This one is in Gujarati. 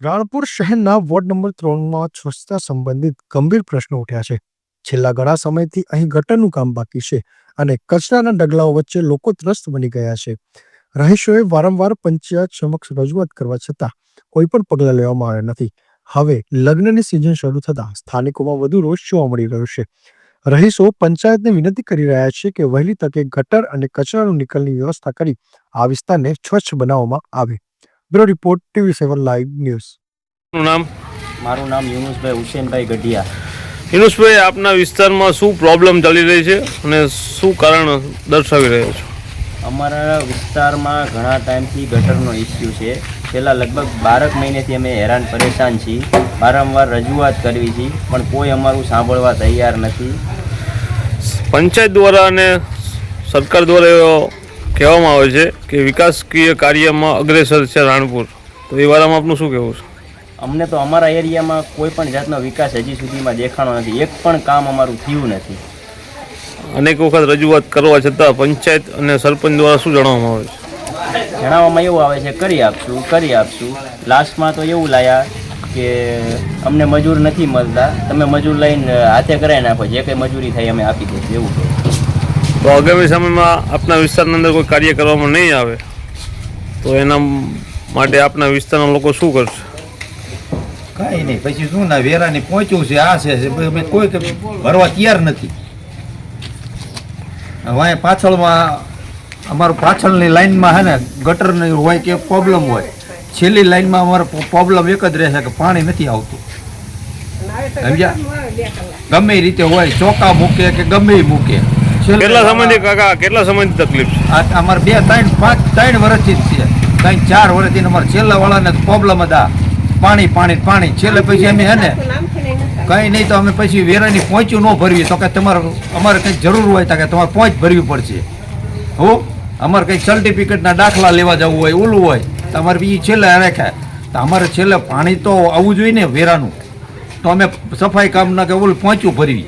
રાણપુર શહેરના વોર્ડ નંબર ત્રણમાં સ્વચ્છતા સંબંધિત ગંભીર પ્રશ્નો ઉઠ્યા છે. છેલ્લા ઘણા સમયથી અહીં ગટરનું કામ બાકી છે અને કચરાના ડગલાઓ વચ્ચે લોકો ત્રસ્ત બની ગયા છે. રહીશોએ વારંવાર પંચાયત સમક્ષ રજૂઆત કરવા છતાં કોઈ પણ પગલાં લેવામાં આવ્યા નથી. હવે લગ્નની સિઝન શરૂ થતાં સ્થાનિકોમાં વધુ રોષ જોવા મળી રહ્યો છે. રહીશો પંચાયતને વિનંતી કરી રહ્યા છે કે વહેલી તકે ગટર અને કચરાનું નિકલની વ્યવસ્થા કરી આ વિસ્તારને સ્વચ્છ બનાવવામાં આવે. Bureau report TV seven live ન્યૂઝનું નામ? મારું નામ યુનુસભાઈ હુસેનભાઈ ગઢિયા. યુનુસભાઈ આપના વિસ્તારમાં શું પ્રોબ્લેમ ચાલી રહી છે અને શું કારણ દર્શાવી રહ્યો છો? અમારા વિસ્તારમાં ઘણા ટાઈમથી ગટરનો ઇસ્યુ છે. છેલ્લા લગભગ બારક મહિનેથી અમે હેરાન પરેશાન છીએ. વારંવાર રજૂઆત કરવી છે પણ કોઈ અમારું સાંભળવા તૈયાર નથી. પંચાયત દ્વારા અને સરકાર દ્વારા એવો કહેવામાં આવે છે કે વિકાસકીય કાર્યમાં અગ્રેસર છે રાણપુર. તો એ વારામાં આપનું શું કહેવું છે? અમને તો અમારા એરિયામાં કોઈ પણ જાતનો વિકાસ હજી સુધીમાં દેખાણો નથી. એક પણ કામ અમારું થયું નથી. અનેક વખત રજૂઆત કરવા છતાં પંચાયત અને સરપંચ દ્વારા શું જણાવવામાં આવે છે? જણાવવામાં એવું આવે છે કરી આપશું કરી આપશું. લાસ્ટમાં તો એવું લાયા કે અમને મજૂર નથી મળતા. તમે મજૂર લઈને હાથે કરાવી નાખો. જે કંઈ મજૂરી થાય અમે આપી દઈશું. એવું કહે તો આગામી સમયમાં આપણા વિસ્તારની અંદર કોઈ કાર્ય કરવામાં નહીં આવે, તો એના માટે આપના વિસ્તારના લોકો શું કરશે? કાંઈ નહીં, પછી શું, ના વેરાની પહોંચ્યું છે, આ છે અમે કોઈ ભરવા તૈયાર નથી. હવે પાછળમાં, અમારું પાછળની લાઈનમાં છે ને, ગટરની હોય કે પ્રોબ્લેમ હોય. છેલ્લી લાઈનમાં અમારો પ્રોબ્લેમ એક જ રહેશે કે પાણી નથી આવતું. સમજ્યા? ગમે રીતે હોય, ચોકા મૂકે કે ગમે મૂકે. કેટલા સમયથી કાકા કેટલા સમયથી તકલીફ છે? અમારે બે ત્રણ પાંચ ત્રણ વર્ષથી જ છે. ત્રણ ચાર વર્ષથી અમારે છેલ્લા વાળાને પ્રોબ્લેમ હતા. પાણી પાણી પાણી. છેલ્લે પછી અમે હે ને કંઈ નહીં તો અમે પછી વેરાની પહોંચ્યું ન ભરવી તો કે તમારે અમારે કંઈક જરૂર હોય તો કે તમારે પહોંચ ભરવી પડશે. હો? અમારે કંઈક સર્ટિફિકેટના દાખલા લેવા જવું હોય ઓલું હોય. તો અમારે બીજી છેલ્લે રાખ્યા તો અમારે છેલ્લે પાણી તો આવવું જોઈએ ને વેરાનું. તો અમે સફાઈ કામના કે ઓલું પહોંચ્યું ભરવી